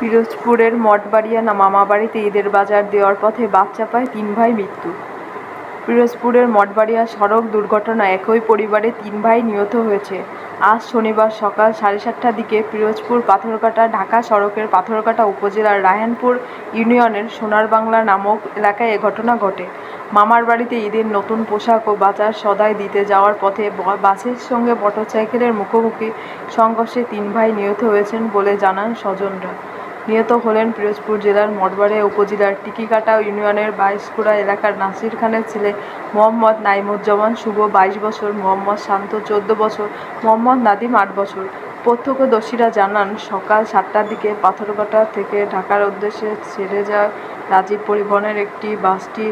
পিরোজপুরের মঠবাড়িয়া না মামাবাড়িতে ঈদের বাজার দেওয়ার পথে বাচ্চা পায় তিন ভাই মৃত্যু। পিরোজপুরের মঠবাড়িয়া সড়ক দুর্ঘটনা একই পরিবারে তিন ভাই নিহত হয়েছে। আজ শনিবার সকাল সাড়ে সাতটার দিকে পিরোজপুর পাথরকাটা ঢাকা সড়কের পাথরকাটা উপজেলার রায়হানপুর ইউনিয়নের সোনার বাংলা নামক এলাকায় এ ঘটনা ঘটে। মামার বাড়িতে ঈদের নতুন পোশাক ও বাজার সদাই দিতে যাওয়ার পথে বাসের সঙ্গে মোটরসাইকেলের মুখোমুখি সংঘর্ষে তিন ভাই নিহত হয়েছেন বলে জানান স্বজনরা। নিহত হলেন পিরোজপুর জেলার মঠবাড়িয়া উপজেলার টিকিকাটা ইউনিয়নের বাইশকুড়া এলাকার নাসির খানের ছেলে মোহাম্মদ নাইমুজ্জামান, শুভ বাইশ বছর, মোহাম্মদ শান্ত চোদ্দ বছর, মোহাম্মদ নাদিম আট বছর। প্রত্যক্ষদর্শীরা জানান, সকাল সাতটার দিকে পাথরঘাটা থেকে ঢাকার উদ্দেশ্যে ছেড়ে যাওয়া রাজীব পরিবহনের একটি বাসটি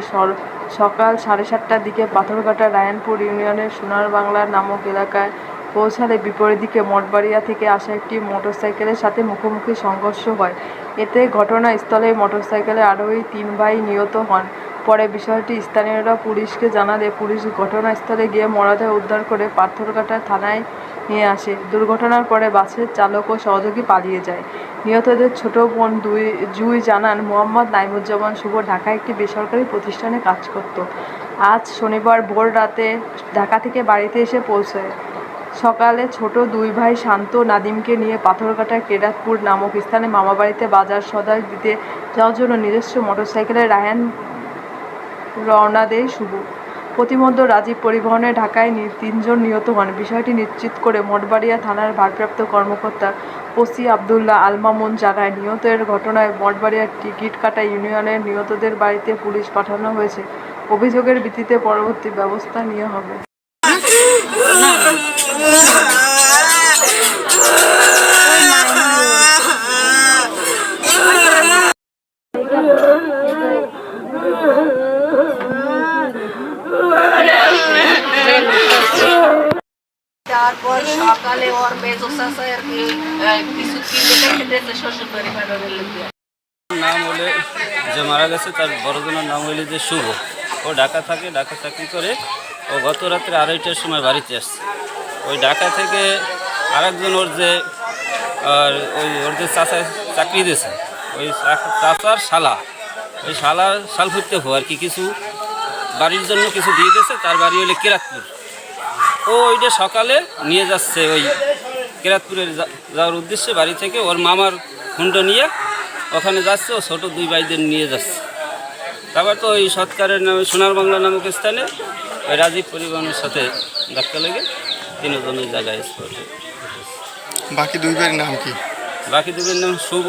সকাল সাড়ে সাতটার দিকে পাথরঘাটা রায়নপুর ইউনিয়নের সোনার বাংলা নামক এলাকায় পৌঁছালে বিপরীত দিকে মঠবাড়িয়া থেকে আসা একটি মোটরসাইকেলের সাথে মুখোমুখি সংঘর্ষ হয়। এতে ঘটনাস্থলে মোটরসাইকেলে আরোহী তিন ভাই নিহত হন। পরে বিষয়টি স্থানীয়রা পুলিশকে জানালে পুলিশ ঘটনাস্থলে গিয়ে মরদেহ উদ্ধার করে পাথরঘাটা থানায় নিয়ে আসে। দুর্ঘটনার পরে বাসের চালক ও সহযোগী পালিয়ে যায়। নিহতদের ছোট বোন দুই, জুই জানান, মোহাম্মদ নাইমুজ্জামান শুভ ঢাকায় একটি বেসরকারি প্রতিষ্ঠানে কাজ করত। আজ শনিবার ভোর রাতে ঢাকা থেকে বাড়িতে এসে পৌঁছায়। সকালে ছোট দুই ভাই শান্ত নাদিমকে নিয়ে পাথরঘাটার কেরাতপুর নামক স্থানে মামাবাড়িতে বাজার সদাই দিতে যাওয়ার জন্য নিজস্ব মোটরসাইকেলে রায়ান রওনা দেয় শুভ। প্রতিমধ্যে রাজীব পরিবহনে ঢাকায় তিনজন নিহত হন। বিষয়টি নিশ্চিত করে মঠবাড়িয়া থানার ভারপ্রাপ্ত কর্মকর্তা ওসি আবদুল্লাহ আলমামুন জানায়, নিহতের ঘটনায় মঠবাড়িয়ার টিকিট কাটা ইউনিয়নের নিহতদের বাড়িতে পুলিশ পাঠানো হয়েছে। অভিযোগের ভিত্তিতে পরবর্তী ব্যবস্থা নেওয়া হবে। নাম হলে যে মারা গেছে, তার বড়জনের নাম হইলে যে শুভ। ও ঢাকা থাকে, ঢাকা চাকরি করে ও গত রাত্রে আড়াইটার সময় বাড়িতে আসছে। ওই ঢাকা থেকে আরেকজন ওর যে, আর ওই ওর যে চাচা চাকরি দিয়েছে, ওই চা- চাচার শালা। ওই শালা শাল ফুটতে হো আর কি, কিছু বাড়ির জন্য কিছু দিয়ে দিয়েছে, তার বাড়ি হলে কিরাতপুর। ও ওইটা সকালে নিয়ে যাচ্ছে ওই কেরাতপুরের যাওয়ার উদ্দেশ্যে বাড়ি থেকে, ওর মামার হুন্ড নিয়ে ওখানে যাচ্ছে, ও ছোটো দুই ভাইদের নিয়ে যাচ্ছে। তারপর তো ওই সৎকারের নামে সোনার বাংলা নামক স্থানে ওই রাজীব পরিবহনের সাথে ধাক্কা লেগে তিনজন ওই জায়গায় স্পটে। বাকি দুই ভাইয়ের নাম কি? বাকি দুজনের নাম শুভ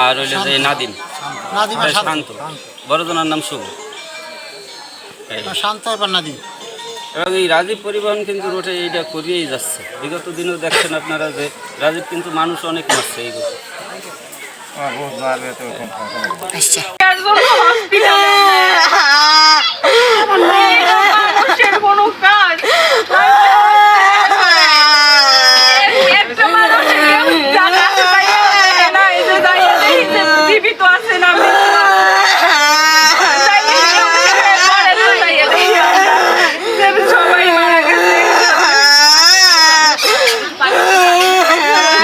আর হইলে যে নাদিম। শান্ত। শান্ত। বড়জনের নাম শুভ। শান্ত এবার নাদিম। এবং এই রাজীব পরিবহন কিন্তু রোডে এইটা করিয়েই যাচ্ছে। বিগত দিনেও দেখছেন আপনারা যে রাজীব কিন্তু মানুষ অনেক মারছে এই রোডে। আচ্ছা।